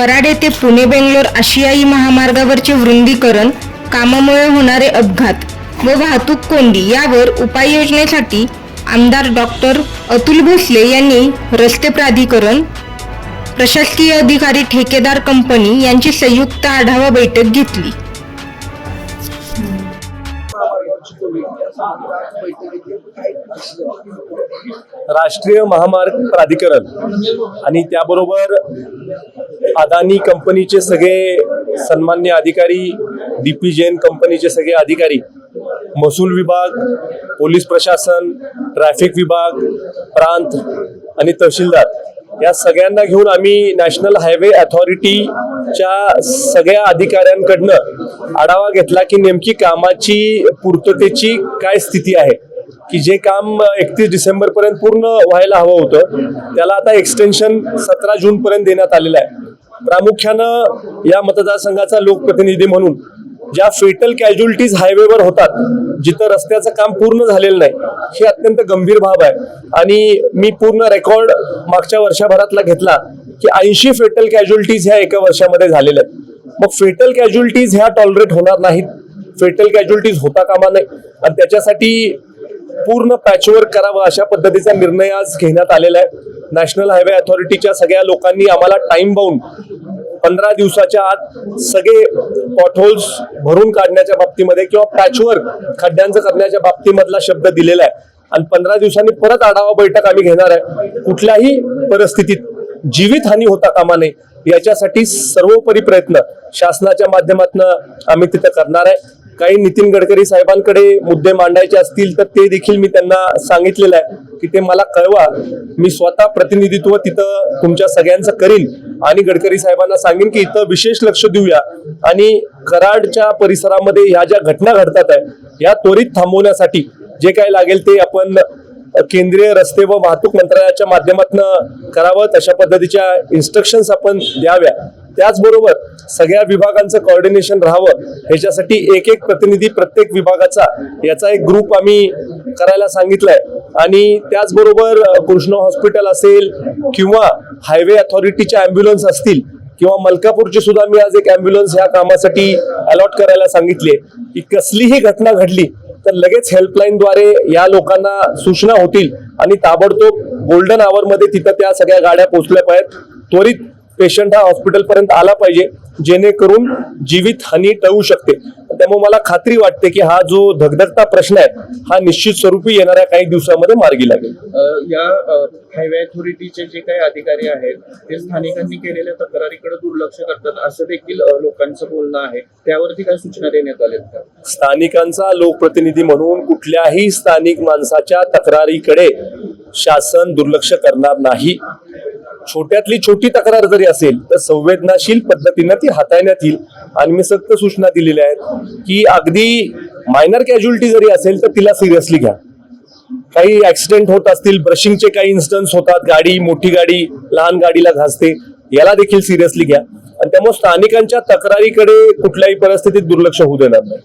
कराड येथे पुणे बेंगलोर आशियाई महामार्गावरचे वृंदीकरण कामामुळे होणारे अपघात व वाहतूक कोंडी यावर उपाययोजनेसाठी आमदार डॉक्टर अतुल भोसले यांनी रस्ते प्राधिकरण प्रशासकीय अधिकारी ठेकेदार कंपनी यांची संयुक्त आढावा बैठक घेतली. राष्ट्रीय महामार्ग प्राधिकरण आणि त्याबरोबर अदानी कंपनीचे सगळे सन्मान्य अधिकारी डी पी जैन कंपनीचे सगळे अधिकारी महसूल विभाग पोलीस प्रशासन ट्रॅफिक विभाग प्रांत आणि तहसीलदार या सगळ्यांना घेऊन आम्ही नॅशनल हायवे अथॉरिटीच्या सगळ्या अधिकाऱ्यांकडनं आढावा घेतला की नेमकी कामाची पूर्ततेची काय स्थिती आहे? की जे काम एकतीस डिसेंबर पर्यंत पूर्ण व्हायला हवं होतं त्याला आता एक्सटेन्शन सतरा जून पर्यंत देण्यात आलेलं आहे. प्रामुख्यानं या मतदारसंघाचा लोकप्रतिनिधी म्हणून ज्या फेटल कॅज्युअलिटीज हायवेवर होतात जिथं रस्त्याचं काम पूर्ण झालेलं नाही हे अत्यंत गंभीर बाब आहे. आणि मी पूर्ण रेकॉर्ड मागच्या वर्षभरातला घेतला की ऐंशी फेटल कॅज्युअलिटीज ह्या एका वर्षामध्ये झालेल्या आहेत. मग फेटल कॅज्युअलिटीज ह्या टॉलरेट होणार नाहीत. फेटल कॅज्युअलिटीज होता कामा नाही आणि त्याच्यासाठी पूर्ण पॅचवर्क करावं अशा पद्धतीचा निर्णय आज घेण्यात आलेला आहे. नॅशनल हायवे अथॉरिटीच्या सगळ्या लोकांनी आम्हाला टाइम बाउंड पंधरा दिवसाच्या आत सगळे पॉटहोल्स भरून काढण्याच्या बाबतीमध्ये किंवा पॅचवर्क खड्ड्यांचं करण्याच्या बाबतीमधला शब्द दिलेला आहे. आणि पंधरा दिवसांनी परत आढावा बैठक आम्ही घेणार आहे. कुठल्याही परिस्थितीत जीवितहानी होता कामा नये याच्यासाठी सर्वोपरी प्रयत्न शासनाच्या माध्यमातून आम्ही तिथं करणार आहे. काही नितीन गडकरी साहेबांकडे मुद्दे मांडायचे असतील तर ते देखील मी त्यांना सांगितलेलं आहे की ते मला कळवा. मी स्वतः प्रतिनिधित्व तिथं तुमच्या सगळ्यांचं करीन आणि गडकरी साहेबांना सांगेन की इथं विशेष लक्ष देऊया. आणि कराडच्या परिसरामध्ये ह्या ज्या घटना घडतात आहे या त्वरित थांबवण्यासाठी जे काही लागेल ते आपण केंद्रीय रस्ते व वाहतूक मंत्रालयाच्या माध्यमातून करावं तशा पद्धतीच्या इन्स्ट्रक्शन्स आपण द्याव्या. त्याचबरोबर सगळ्या विभागांचं कॉर्डिनेशन राहावं ह्याच्यासाठी एक एक प्रतिनिधी प्रत्येक विभागाचा याचा एक ग्रुप आम्ही करायला सांगितलाय. आणि त्याचबरोबर कृष्णा कृष्ण हॉस्पिटल असेल किंवा हायवे अथॉरिटीच्या अँब्युलन्स असतील किंवा मलकापूरची सुद्धा मी आज एक अँब्युलन्स ह्या कामासाठी अलॉट करायला सांगितली की कसलीही घटना घडली तर लगेच हेल्पलाईनद्वारे या लोकांना सूचना होतील आणि ताबडतोब गोल्डनमध्ये तिथं त्या सगळ्या गाड्या पोहोचल्या पाहिजेत. त्वरित पेशंट हा हॉस्पिटल पर्यंत आला पाहिजे जेणेकरून जीवित हानी टळू शकते. त्यामुळे मला खात्री वाटते की हा जो धगधगता प्रश्न आहे हा निश्चित स्वरूपी येणाऱ्या काही दिवसामध्ये मार्गी लागेल. या हायवे अथॉरिटीचे जे काही अधिकारी आहेत ते स्थानिकांनी केलेल्या तक्रारीकडे दुर्लक्ष करतात असं देखील लोकांचं बोलणं आहे. त्यावरती काय सूचना देण्यात आल्यात का? स्थानिकांचा लोकप्रतिनिधी म्हणून कुठल्याही स्थानिक माणसाच्या तक्रारीकडे शासन दुर्लक्ष करणार नाही. छोट्यातली छोटी तक्रार जरी असेल तर संवेदनाशील पद्धतीनं ती हाताळण्यात येईल. आणि मी सक्त सूचना दिलेल्या आहेत की अगदी मायनर कॅज्युलिटी जरी असेल तर तिला सिरियसली घ्या. काही ऍक्सिडेंट होत असतील ब्रशिंगचे काही इन्स्टन्स होतात गाडी मोठी गाडी लहान गाडीला घासते याला देखील सिरियसली घ्या. आणि त्यामुळे स्थानिकांच्या तक्रारीकडे कुठल्याही परिस्थितीत दुर्लक्ष होऊ देणार नाही.